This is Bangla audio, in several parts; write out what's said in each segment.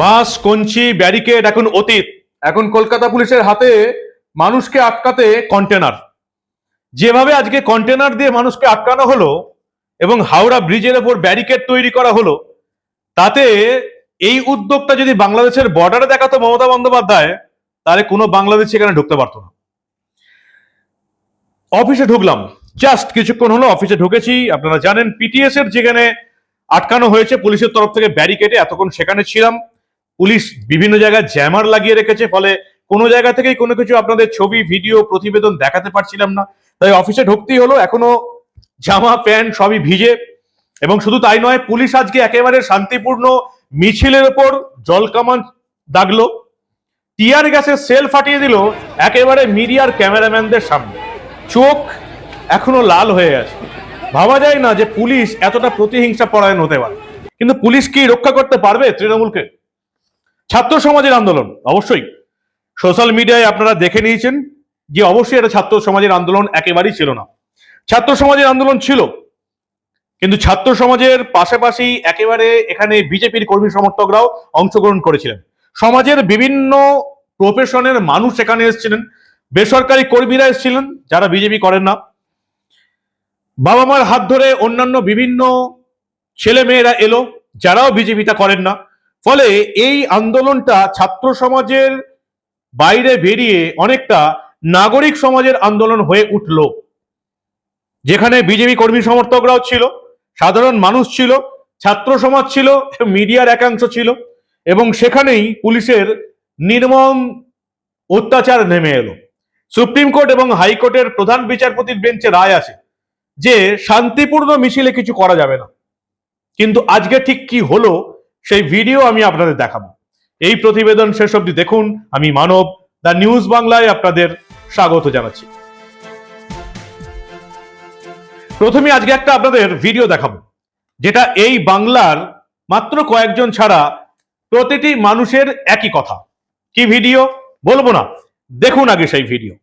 বাস কঞ্চি ব্যারিকেড এখন অতীত। এখন কলকাতা পুলিশের হাতে মানুষকে আটকাতে কন্টেনার। যেভাবে আজকে কন্টেনার দিয়ে মানুষকে আটকানো হলো এবং হাওড়া ব্রিজের ওপর ব্যারিকেড তৈরি করা হলো তাতে এই উদ্যোগটা যদি বাংলাদেশের বর্ডারে দেখাতো মমতা বন্দ্যোপাধ্যায় তাহলে কোনো বাংলাদেশি এখানে ঢুকতে পারতো না। অফিসে ঢুকলাম। জাস্ট কিছুক্ষণ হলো অফিসে ঢুকেছি। আপনারা জানেন পিটিএস এর যেখানে আটকানো হয়েছে পুলিশের তরফ থেকে ব্যারিকেডে এতক্ষণ সেখানে ছিলাম। পুলিশ বিভিন্ন জায়গায় জ্যামার লাগিয়ে রেখেছে, ফলে কোনো জায়গা থেকেই কোনো কিছু আপনাদের ছবি, ভিডিও, প্রতিবেদন দেখাতে পারছিলাম না। তাই অফিসে ঢুকতেই হলো, এখনও জামা, প্যান্ট সবই ভিজে। এবং শুধু তাই নয়, পুলিশ আজকে একেবারে শান্তিপূর্ণ মিছিলের ওপর জল কামান দাগলো, টিয়ার গ্যাসের সেল ফাটিয়ে দিল একেবারে মিডিয়ার ক্যামেরাম্যানদের সামনে। চোখ এখনও লাল হয়ে আছে। ভাবা যায় না যে পুলিশ এতটা প্রতিহিংসা পরায়ণ হতে পারে। কিন্তু পুলিশ কি রক্ষা করতে পারবে তৃণমূলকে? ছাত্র সমাজের আন্দোলন, অবশ্যই। সোশ্যাল মিডিয়ায় আপনারা দেখে নিয়েছেন যে অবশ্যই এটা ছাত্র সমাজের আন্দোলন একেবারেই ছিল না। ছাত্র সমাজের আন্দোলন ছিল, কিন্তু ছাত্র সমাজের পাশাপাশি একেবারে এখানে বিজেপির কর্মী সমর্থকরাও অংশগ্রহণ করেছিলেন। সমাজের বিভিন্ন প্রফেশনের মানুষ এখানে এসেছিলেন, বেসরকারি কর্মীরা এসেছিলেন, যারা বিজেপি করেন না। বাবা মার হাত ধরে অন্যান্য বিভিন্ন ছেলে মেয়েরা এলো, যারাও বিজেপিটা করেন না। ফলে এই আন্দোলনটা ছাত্র সমাজের বাইরে বেরিয়ে অনেকটা নাগরিক সমাজের আন্দোলন হয়ে উঠল। যেখানে বিজেপি কর্মী সমর্থকরাও ছিল, সাধারণ মানুষ ছিল, ছাত্র সমাজ ছিল, মিডিয়ার একাংশ ছিল এবং সেখানেই পুলিশের নির্মম অত্যাচার নেমে এলো। সুপ্রিম কোর্ট এবং হাইকোর্টের প্রধান বিচারপতির বেঞ্চে রায় আছে যে শান্তিপূর্ণ মিছিলে কিছু করা যাবে না। কিন্তু আজকে ঠিক কি হলো সেই ভিডিও আমি আপনাদের দেখাবো। এই প্রতিবেদন শেষ অবধি দেখুন। আমি মানব, দ্য নিউজ বাংলায় আপনাদের স্বাগত জানাচ্ছি। প্রথমে আজকে একটা আপনাদের ভিডিও দেখাবো, যেটা এই বাংলার মাত্র কয়েকজন ছাড়া প্রতিটি মানুষের একই কথা। কি ভিডিও বলব না। দেখুন আগে সেই ভিডিও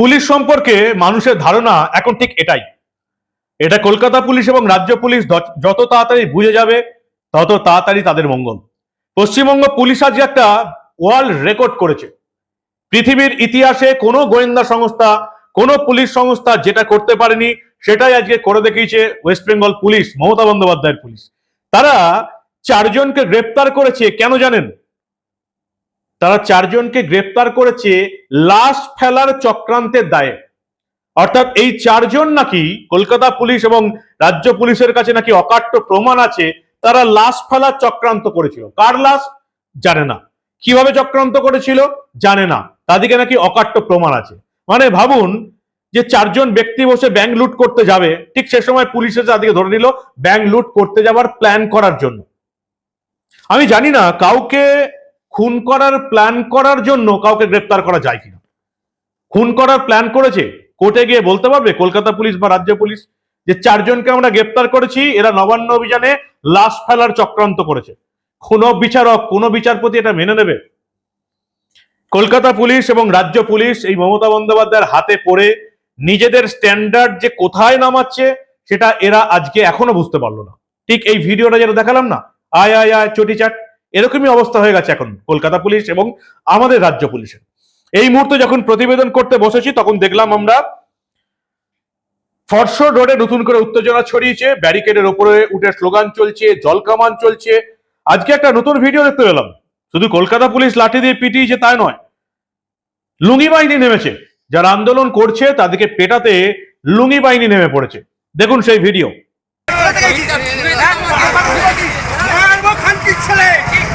পুলিশ সম্পর্কে মানুষের ধারণা এখন ঠিক এটাই। এটা কলকাতা পুলিশ এবং রাজ্য পুলিশ যত তাড়াতাড়ি বুঝে যাবে, তত তাড়াতাড়ি তাদের মঙ্গল। পশ্চিমবঙ্গ পুলিশ আজ একটা ওয়ার্ল্ড রেকর্ড করেছে। পৃথিবীর ইতিহাসে কোনো গোয়েন্দা সংস্থা, কোনো পুলিশ সংস্থা যেটা করতে পারেনি, সেটাই আজকে করে দেখিয়েছে ওয়েস্ট বেঙ্গল পুলিশ, মমতা বন্দ্যোপাধ্যায়ের পুলিশ। তারা চারজনকে গ্রেপ্তার করেছে, কেন জানেন? তারা চারজনকে গ্রেপ্তার করেছে লাশ ফেলার চক্রান্তের দায়ে। অর্থাৎ এই চারজন নাকি কলকাতা পুলিশ এবং রাজ্য পুলিশের কাছে নাকি অকাট্য প্রমাণ আছে, তারা লাশ ফেলার চক্রান্ত করেছিল। কার লাশ? জানে না। কীভাবে চক্রান্ত করেছিল? জানে না। তাদেরকে নাকি অকাট্য প্রমাণ আছে। মানে ভাবুন যে চারজন ব্যক্তি বসে ব্যাংক লুট করতে যাবে, ঠিক সে সময় পুলিশ এসে তাদেরকে ধরে নিল ব্যাংক লুট করতে যাওয়ার প্ল্যান করার জন্য। আমি জানি না, কাউকে খুন করার প্ল্যান করার জন্য কাউকে গ্রেপ্তার করা যায় কিনা? খুন করার প্ল্যান করেছে, কোর্টে গিয়ে বলতে পারবে, কলকাতা পুলিশ বা রাজ্য পুলিশ, যে চারজনকে আমরা গ্রেপ্তার করেছি, এরা নবান্ন অভিযানে লাশ ফেলার চক্রান্ত করেছে। কোন বিচারক, কোন বিচারপতি এটা মেনে নেবে? কলকাতা পুলিশ এবং রাজ্য পুলিশ এই মমতা বন্দ্যোপাধ্যায়ের হাতে পড়ে নিজেদের স্ট্যান্ডার্ড যে কোথায় নামাচ্ছে, সেটা এরা আজকে এখনও বুঝতে পারল না। ঠিক এই ভিডিওটা যেটা দেখালাম না, আয় আয় আয়, চটি চাট। এরকমই অবস্থা হয়ে গেছে এখন কলকাতা পুলিশ এবং আমাদের রাজ্য পুলিশের এই মুহূর্তে যখন প্রতিবেদন করতে বসেছি তখন দেখলাম আমরা ফরশোর রোডে নতুন করে উত্তেজনা ছড়িয়েছে ব্যারিকেডের উপরে উঠে স্লোগান চলছে জলকামান চলছে আজকে একটা নতুন ভিডিও দেখতে পেলাম শুধু কলকাতা পুলিশ লাঠি দিয়ে পিটিয়েছে তাই নয় লুঙ্গি বাহিনী নেমেছে যারা আন্দোলন করছে তাদেরকে পেটাতে লুঙ্গি বাহিনী নেমে পড়েছে দেখুন সেই ভিডিও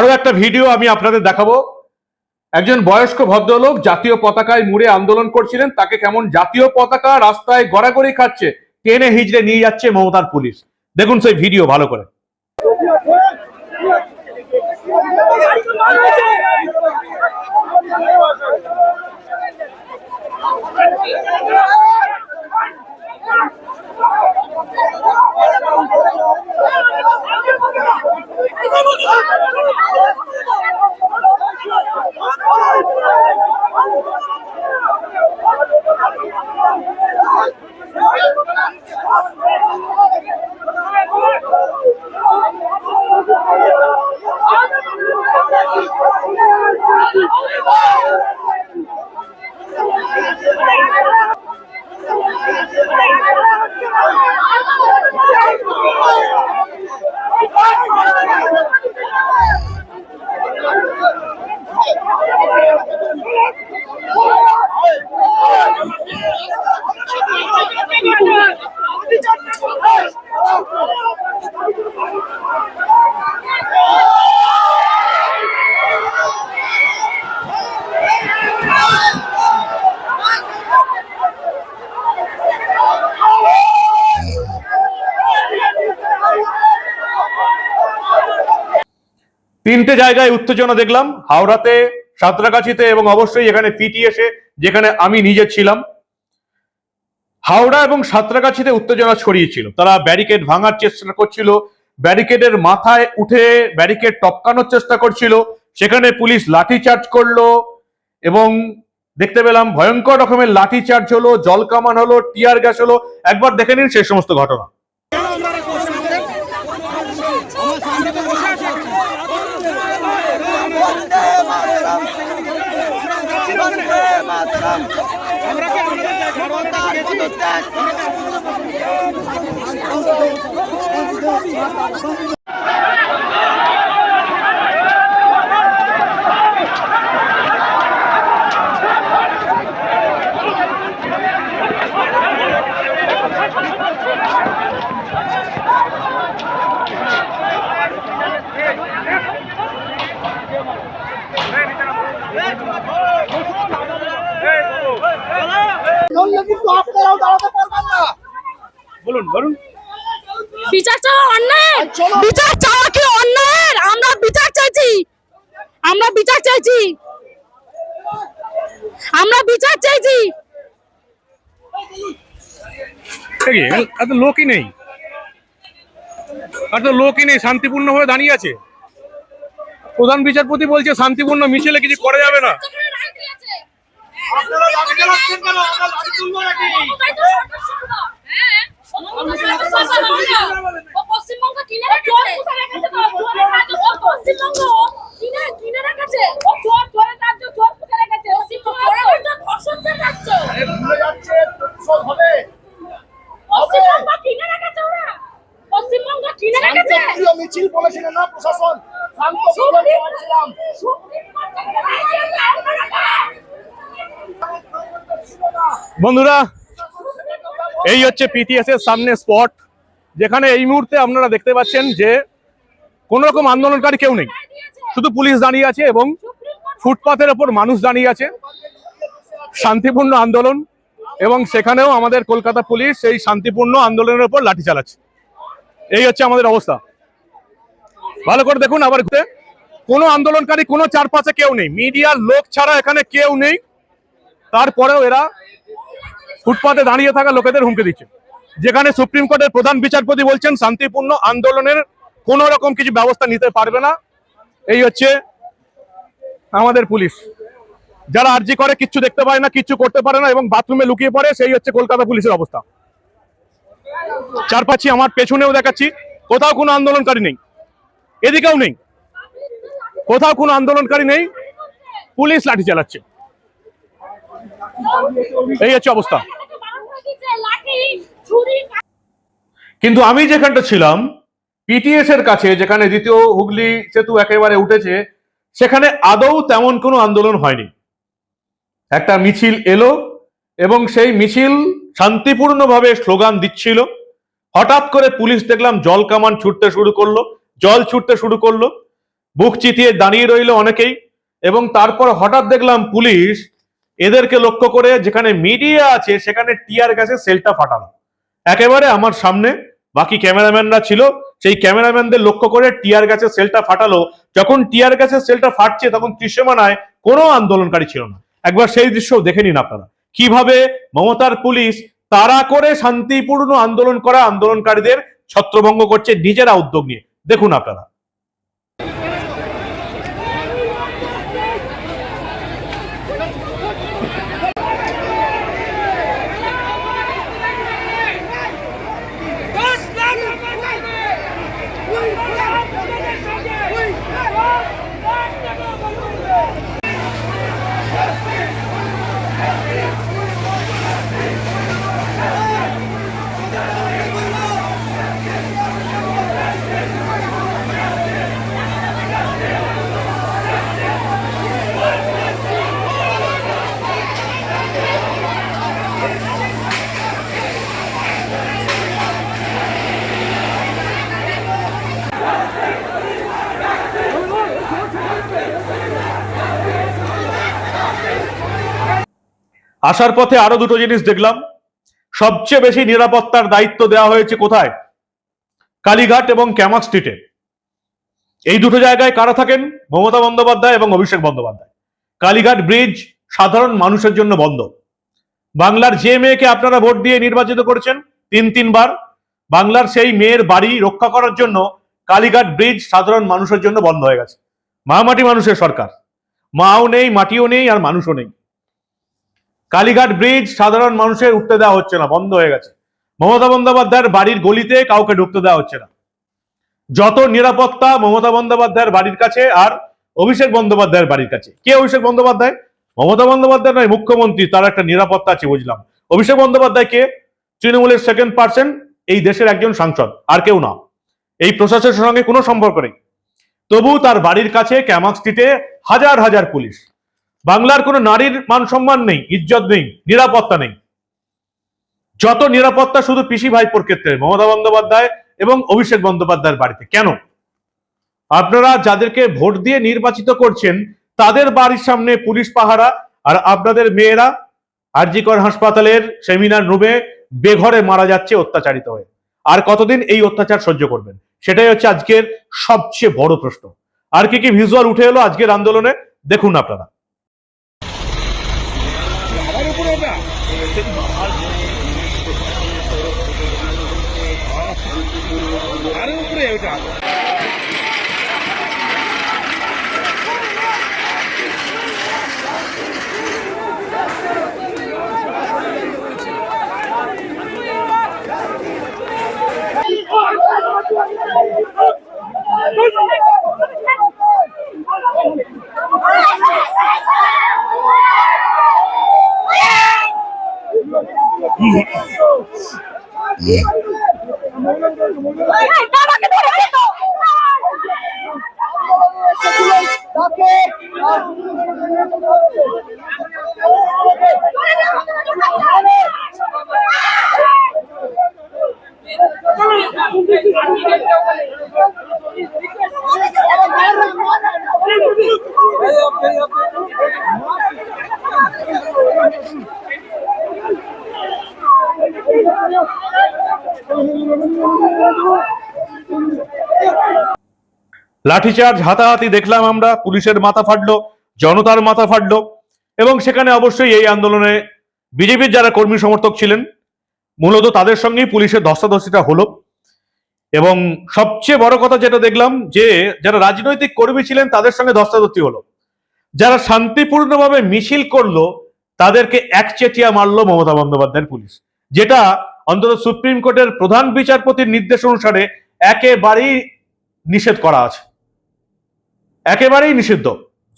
আরও একটা ভিডিও আমি আপনাদের দেখাবো। একজন বয়স্ক ভদ্রলোক জাতীয় পতাকায় মুড়ে আন্দোলন করছিলেন, তাকে কেমন জাতীয় পতাকা রাস্তায় গড়াগড়ি খাচ্ছে, টেনে হিজড়ে নিয়ে যাচ্ছে মমতার পুলিশ। দেখুন সেই ভিডিও ভালো করে। the Holy Water. তিনটে জায়গায় উত্তেজনা দেখলাম, হাওড়াতে, সাঁতরাগাছিতে এবং অবশ্যই এখানে পিটিএসে যেখানে আমি নিজে ছিলাম। হাওড়া এবং সাঁতরাগাছিতে উত্তেজনা ছড়িয়েছিল। তারা ব্যারিকেড ভাঙার চেষ্টা করছিল, ব্যারিকেডের মাথায় উঠে ব্যারিকেড টপকানোর চেষ্টা করছিল, সেখানে পুলিশ লাঠি চার্জ করল এবং দেখতে পেলাম ভয়ঙ্কর রকমের লাঠি চার্জ হলো, জল কামান হলো, টিয়ার গ্যাস হলো, একবার দেখে নিন সেই সমস্ত ঘটনা। ধরলে কিন্তু দাঁড়াতে পারবেন না বলুন বলুন। বিচার চাওয়া অন্যায়ের? বিচার চাওয়া কি অন্যায়ের? আমরা বিচার চাইছি। আমরা বিচার চাইছি। আমরা বিচার চাইছি। এত লোকই নেই। আর তো লোকই নেই শান্তিপূর্ণ ভাবে দাঁড়িয়ে আছে। প্রধান বিচারপতি বলছে শান্তিপূর্ণ মিছিলে কিছু করা যাবে না। মিছিল বলেছিলেন না প্রশাসন শান্ত সুপ্রিম বলেছিলাম সুপ্রিম কোর্ট থেকে রায় আপনারা বন্ধুরা, এই হচ্ছে পিটিএস এর সামনে স্পট যেখানে এই মুহূর্তে আপনারা দেখতে পাচ্ছেন যে কোন রকম আন্দোলনকারী কেউ নেই। শুধু পুলিশ দাঁড়িয়ে আছে এবং ফুটপাতের ওপর মানুষ দাঁড়িয়ে আছে। শান্তিপূর্ণ আন্দোলন এবং সেখানেও আমাদের কলকাতা পুলিশ সেই শান্তিপূর্ণ আন্দোলনের উপর লাঠি চালাচ্ছে। এই হচ্ছে আমাদের অবস্থা। ভালো করে দেখুন আবার ঘুরে। কোনো আন্দোলনকারী, কোনো চারপাশে কেউ নেই। মিডিয়ার লোক ছাড়া এখানে কেউ নেই। তারপরেও এরা ফুটপাতে দাঁড়িয়ে থাকা লোকেদের হুমকি দিচ্ছে। যেখানে সুপ্রিম কোর্টের প্রধান বিচারপতি বলছেন, শান্তিপূর্ণ আন্দোলনের কোনো রকম কিছু ব্যবস্থা নিতে পারবে না। এই হচ্ছে আমাদের পুলিশ। যারা আর্জি করে, কিচ্ছু দেখতে পারে না, কিচ্ছু করতে পারে না এবং বাথরুমে লুকিয়ে পড়ে, সেই হচ্ছে কলকাতা পুলিশের অবস্থা। চারপাচ্ছি আমার পেছনেও দেখাচ্ছি, কোথাও কোনো আন্দোলনকারী নেই। এদিকেও নেই। কোথাও কোনো আন্দোলনকারী নেই। পুলিশ লাঠি চালাচ্ছে। এই হচ্ছে অবস্থা। কিন্তু আমি যেখানটা ছিলাম পিটিএস এর কাছে, যেখানে দ্বিতীয় হুগলি সেতু একেবারে উঠেছে, সেখানে আদৌ তেমন কোনো আন্দোলন হয়নি। একটা মিছিল এলো এবং সেই মিছিল শান্তিপূর্ণভাবে স্লোগান দিচ্ছিল। হঠাৎ করে পুলিশ দেখলাম জল কামান ছুটতে শুরু করল, জল ছুটতে শুরু করল। বুক চিতিয়ে দাঁড়িয়ে রইল অনেকেই এবং তারপর হঠাৎ দেখলাম পুলিশ এদেরকে লক্ষ্য করে যেখানে মিডিয়া আছে, সেখানে টিয়ার গ্যাসের সেলটা ফাটানো। একেবারে আমার সামনে বাকি ক্যামেরাম্যানরা ছিল, সেই ক্যামেরাম্যানদের লক্ষ্য করে টিয়ার গ্যাসের সেলটা ফাটালো। যখন টিয়ার গ্যাসের সেলটা ফাটছে, তখন দৃশ্যমানায় কোনো আন্দোলনকারী ছিল না। একবার সেই দৃশ্য দেখে নিন আপনারা। কীভাবে মমতার পুলিশ তারা করে শান্তিপূর্ণ আন্দোলন করা আন্দোলনকারীদের ছত্রভঙ্গ করছে নিজেরা উদ্যোগ নিয়ে। দেখুন আপনারা। আসার পথে আরও দুটো জিনিস দেখলাম। সবচেয়ে বেশি নিরাপত্তার দায়িত্ব দেওয়া হয়েছে কোথায়? কালীঘাট এবং ক্যামাক স্ট্রিটে। এই দুটো জায়গায় কারা থাকেন? মমতা বন্দ্যোপাধ্যায় এবং অভিষেক বন্দ্যোপাধ্যায়। কালীঘাট ব্রিজ সাধারণ মানুষের জন্য বন্ধ। বাংলার যে মেয়েকে আপনারা ভোট দিয়ে নির্বাচিত করেছেন, তিন তিনবার, বাংলার সেই মেয়ের বাড়ি রক্ষা করার জন্য কালীঘাট ব্রিজ সাধারণ মানুষের জন্য বন্ধ হয়ে গেছে। মাটি মানুষের সরকার। মাও নেই, মাটিও নেই, আর মানুষও নেই। কালীঘাট ব্রিজ সাধারণ মানুষের উঠতে দেওয়া হচ্ছে না, বন্ধ হয়ে গেছে। মমতা বন্দ্যোপাধ্যায়ের বাড়ির গলিতে কাউকে ঢুকতে দেওয়া হচ্ছে না। যত নিরাপত্তা মমতা বন্দ্যোপাধ্যায়ের বাড়ির কাছে আর অভিষেক বন্দ্যোপাধ্যায়ের বাড়ির কাছে। কে অভিষেক বন্দ্যোপাধ্যায়? মমতা বন্দ্যোপাধ্যায় নয়, মুখ্যমন্ত্রী, তার একটা নিরাপত্তা আছে, বুঝলাম। অভিষেক বন্দ্যোপাধ্যায় কে? তৃণমূলের সেকেন্ড পার্সন এই দেশের একজন সাংসদ, আর কেউ না। এই প্রশাসনের সঙ্গে কোনো সম্পর্ক নেই। তবু তার বাড়ির কাছে, ক্যামাক হাজার হাজার পুলিশ। বাংলার কোনো নারীর মান সম্মান নেই, ইজ্জত নেই, নিরাপত্তা নেই। যত নিরাপত্তা শুধু পিসি ভাইপোর ক্ষেত্রে, মমতা বন্দ্যোপাধ্যায় এবং অভিষেক বন্দ্যোপাধ্যায়ের বাড়িতে। কেন? আপনারা যাদেরকে ভোট দিয়ে নির্বাচিত করছেন, তাদের বাড়ির সামনে পুলিশ পাহারা আর আপনাদের মেয়েরা আরজিকর হাসপাতালের সেমিনার রুমে বেঘরে মারা যাচ্ছে অত্যাচারিত হয়ে। আর কতদিন এই অত্যাচার সহ্য করবেন? সেটাই হচ্ছে আজকের সবচেয়ে বড় প্রশ্ন। আর কি কি ভিজুয়াল উঠে এলো আজকের আন্দোলনে? দেখুন আপনারা। 아는 그래요, 자. লাঠিচার্জ হাতাহাতি দেখলাম আমরা, পুলিশের মাথা ফাটলো, জনতার মাথা ফাটলো, এবং সেখানে অবশ্যই এই আন্দোলনে বিজেপির যারা কর্মী সমর্থক ছিলেন, মূলত তাদের সঙ্গেই পুলিশের ধস্তাধস্তিটা হলো। এবং সবচেয়ে বড় কথা যেটা দেখলাম, যে যারা রাজনৈতিক কর্মী ছিলেন, তাদের সঙ্গে ধস্তাধস্তি হলো। যারা শান্তিপূর্ণভাবে মিছিল করল, তাদেরকে একচেটিয়া মারলো মমতা বন্দ্যোপাধ্যায়ের পুলিশ, যেটা অন্তত সুপ্রিম কোর্টের প্রধান বিচারপতির নির্দেশ অনুসারে একেবারেই নিষেধ করা আছে। একেবারেই নিষিদ্ধ।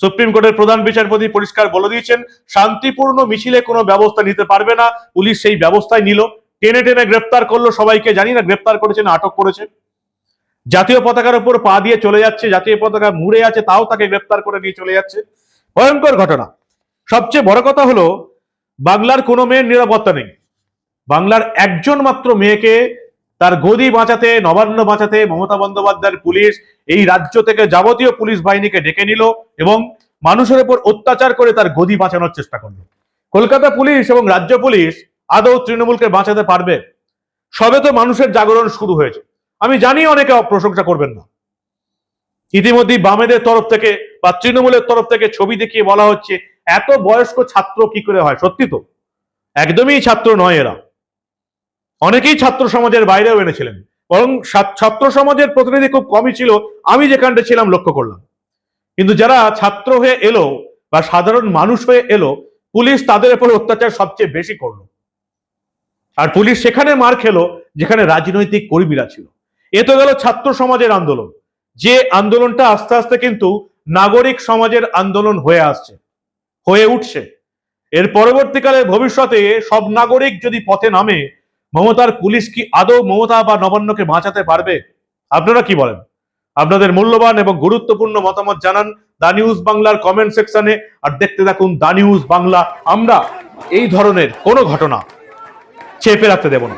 সুপ্রিম কোর্টের প্রধান বিচারপতি পরিষ্কার বলে দিয়েছেন, শান্তিপূর্ণ মিছিলে কোনো ব্যবস্থা নিতে পারবে না। পুলিশ সেই ব্যবস্থায় নিল। টেনে টেনে গ্রেপ্তার করল সবাইকে। জানি না গ্রেপ্তার করেছে না, আটক করেছে। জাতীয় পতাকার উপর পা দিয়ে চলে যাচ্ছে। জাতীয় পতাকা মুড়ে আছে, তাও তাকে গ্রেফতার করে নিয়ে চলে যাচ্ছে। ভয়ঙ্কর ঘটনা। সবচেয়ে বড় কথা হলো, বাংলার কোনো মেয়ের নিরাপত্তা নেই। বাংলার একজন মাত্র মেয়েকে তার গদি বাঁচাতে, নবান্ন বাঁচাতে মমতা বন্দ্যোপাধ্যায়ের পুলিশ এই রাজ্য থেকে যাবতীয় পুলিশ বাহিনীকে ডেকে নিল এবং মানুষের উপর অত্যাচার করে তার গদি বাঁচানোর চেষ্টা করল। কলকাতা পুলিশ এবং রাজ্য পুলিশ আদৌ তৃণমূলকে বাঁচাতে পারবে? সবে তো মানুষের জাগরণ শুরু হয়েছে। আমি জানি অনেকে প্রশংসা করবেন না। ইতিমধ্যেই বামেদের তরফ থেকে বা তৃণমূলের তরফ থেকে ছবি দেখিয়ে বলা হচ্ছে, এত বয়স্ক ছাত্র কি করে হয়? সত্যি তো? একদমই ছাত্র নয় এরা। অনেকেই ছাত্র সমাজের বাইরেও এনেছিলেন। বরং ছাত্র সমাজের প্রতিনিধি খুব কমই ছিল। আমি যেখানটা ছিলাম, লক্ষ্য করলাম। কিন্তু যারা ছাত্র হয়ে এলো বা সাধারণ মানুষ হয়ে এলো, পুলিশ তাদের উপর অত্যাচার সবচেয়ে বেশি করল। আর পুলিশ সেখানে মার খেলো, যেখানে রাজনৈতিক কর্মীরা ছিল। এ তো গেল ছাত্র সমাজের আন্দোলন। যে আন্দোলনটা আস্তে আস্তে কিন্তু নাগরিক সমাজের আন্দোলন হয়ে আসছে, হয়ে উঠছে। এর পরবর্তীকালে ভবিষ্যতে সব নাগরিক যদি পথে নামে মমতার পুলিশ কি আদৌ মমতা বা নবান্নকে বাঁচাতে পারবে? আপনারা কি বলেন? আপনাদের মূল্যবান এবং গুরুত্বপূর্ণ মতামত জানান দা নিউজ বাংলার কমেন্ট সেকশনে আর দেখতে থাকুন দা নিউজ বাংলা। আমরা এই ধরনের কোনো ঘটনা চেপে রাখতে দেব না।